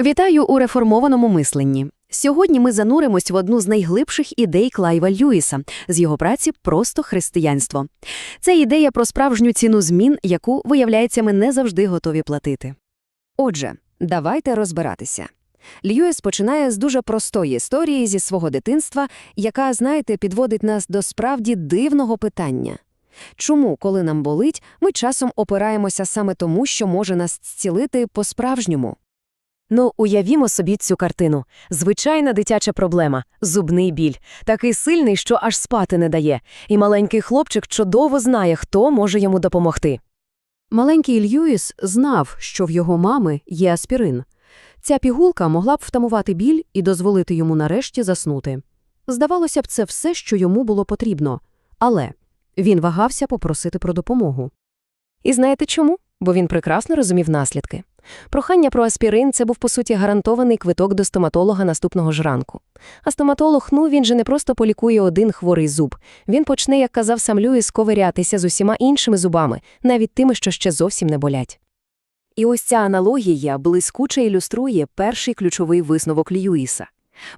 Вітаю у реформованому мисленні. Сьогодні ми зануримось в одну з найглибших ідей Клайва Льюіса з його праці «Просто християнство». Це ідея про справжню ціну змін, яку, виявляється, ми не завжди готові платити. Отже, давайте розбиратися. Льюіс починає з дуже простої історії зі свого дитинства, яка, знаєте, підводить нас до справді дивного питання. Чому, коли нам болить, ми часом опираємося саме тому, що може нас зцілити по-справжньому? Ну, уявімо собі цю картину. Звичайна дитяча проблема – зубний біль. Такий сильний, що аж спати не дає. І маленький хлопчик чудово знає, хто може йому допомогти. Маленький Льюіс знав, що в його мами є аспірин. Ця пігулка могла б втамувати біль і дозволити йому нарешті заснути. Здавалося б, це все, що йому було потрібно. Але він вагався попросити про допомогу. І знаєте чому? Бо він прекрасно розумів наслідки. Прохання про аспірин – це був, по суті, гарантований квиток до стоматолога наступного ж ранку. А стоматолог, ну, він же не просто полікує один хворий зуб. Він почне, як казав сам Люїс, ковирятися з усіма іншими зубами, навіть тими, що ще зовсім не болять. І ось ця аналогія блискуче ілюструє перший ключовий висновок Льюіса.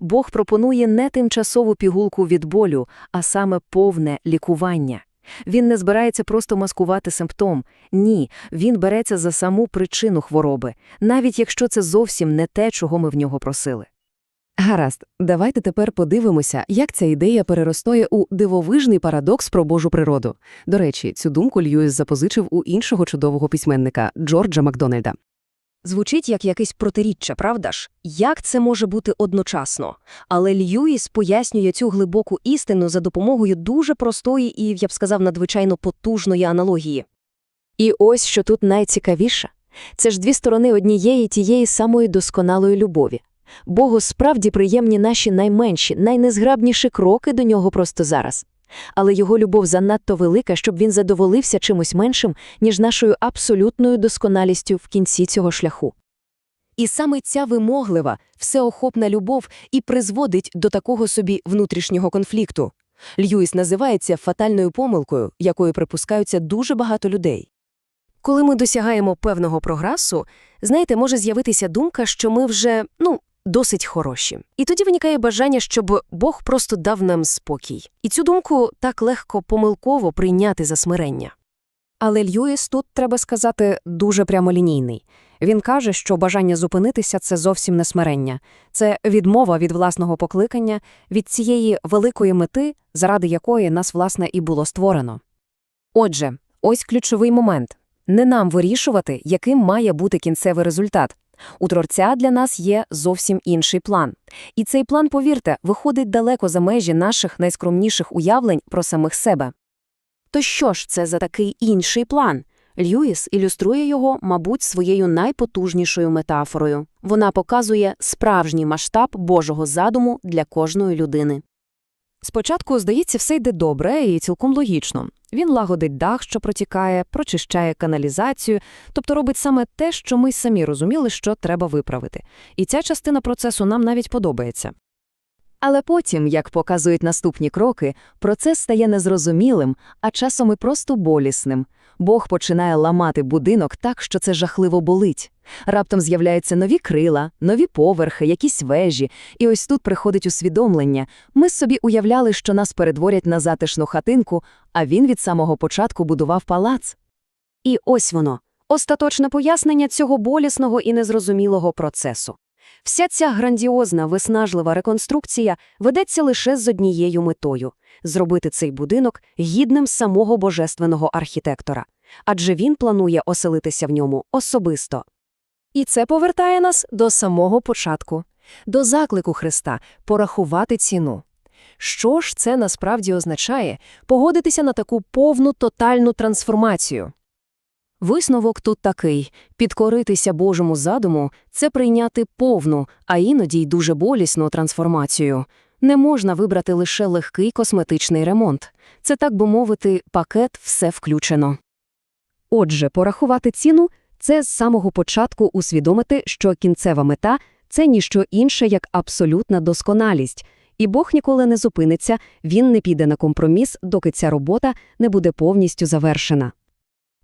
Бог пропонує не тимчасову пігулку від болю, а саме повне лікування. Він не збирається просто маскувати симптом. Ні, він береться за саму причину хвороби, навіть якщо це зовсім не те, чого ми в нього просили. Гаразд, давайте тепер подивимося, як ця ідея переростає у дивовижний парадокс про Божу природу. До речі, цю думку Льюіс запозичив у іншого чудового письменника Джорджа Макдональда. Звучить як якесь протиріччя, правда ж? Як це може бути одночасно? Але Льюіс пояснює цю глибоку істину за допомогою дуже простої і, я б сказав, надзвичайно потужної аналогії. І ось що тут найцікавіше. Це ж дві сторони однієї тієї самої досконалої любові. Богу справді приємні наші найменші, найнезграбніші кроки до нього просто зараз. Але його любов занадто велика, щоб він задоволився чимось меншим, ніж нашою абсолютною досконалістю в кінці цього шляху. І саме ця вимоглива, всеохопна любов і призводить до такого собі внутрішнього конфлікту. Льюіс називається фатальною помилкою, якою припускаються дуже багато людей. Коли ми досягаємо певного прогресу, знаєте, може з'явитися думка, що ми вже, ну, досить хороші. І тоді виникає бажання, щоб Бог просто дав нам спокій. І цю думку так легко помилково прийняти за смирення. Але Льюіс тут, треба сказати, дуже прямолінійний. Він каже, що бажання зупинитися це зовсім не смирення, це відмова від власного покликання, від цієї великої мети, заради якої нас, власне, і було створено. Отже, ось ключовий момент. Не нам вирішувати, яким має бути кінцевий результат. У творця для нас є зовсім інший план. І цей план, повірте, виходить далеко за межі наших найскромніших уявлень про самих себе. То що ж це за такий інший план? Льюіс ілюструє його, мабуть, своєю найпотужнішою метафорою. Вона показує справжній масштаб Божого задуму для кожної людини. Спочатку, здається, все йде добре і цілком логічно. Він лагодить дах, що протікає, прочищає каналізацію, тобто робить саме те, що ми самі розуміли, що треба виправити. І ця частина процесу нам навіть подобається. Але потім, як показують наступні кроки, процес стає незрозумілим, а часом і просто болісним. Бог починає ламати будинок так, що це жахливо болить. Раптом з'являються нові крила, нові поверхи, якісь вежі, і ось тут приходить усвідомлення. Ми собі уявляли, що нас перетворять на затишну хатинку, а він від самого початку будував палац. І ось воно, остаточне пояснення цього болісного і незрозумілого процесу. Вся ця грандіозна, виснажлива реконструкція ведеться лише з однією метою – зробити цей будинок гідним самого божественного архітектора. Адже він планує оселитися в ньому особисто. І це повертає нас до самого початку, до заклику Христа – порахувати ціну. Що ж це насправді означає – погодитися на таку повну тотальну трансформацію? Висновок тут такий – підкоритися Божому задуму – це прийняти повну, а іноді й дуже болісну трансформацію. Не можна вибрати лише легкий косметичний ремонт. Це, так би мовити, пакет «все включено». Отже, порахувати ціну – це з самого початку усвідомити, що кінцева мета – це ніщо інше, як абсолютна досконалість. І Бог ніколи не зупиниться, він не піде на компроміс, доки ця робота не буде повністю завершена.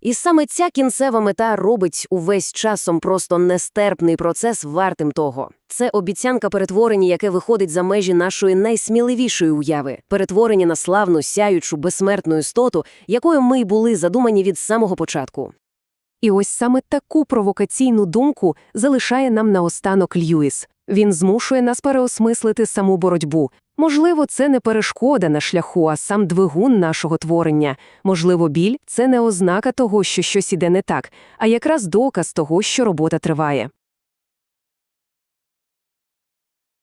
І саме ця кінцева мета робить увесь часом просто нестерпний процес вартим того. Це обіцянка перетворення, яке виходить за межі нашої найсміливішої уяви, перетворення на славну, сяючу, безсмертну істоту, якою ми й були задумані від самого початку. І ось саме таку провокаційну думку залишає нам наостанок Льюіс. Він змушує нас переосмислити саму боротьбу. Можливо, це не перешкода на шляху, а сам двигун нашого творення. Можливо, біль – це не ознака того, що щось іде не так, а якраз доказ того, що робота триває.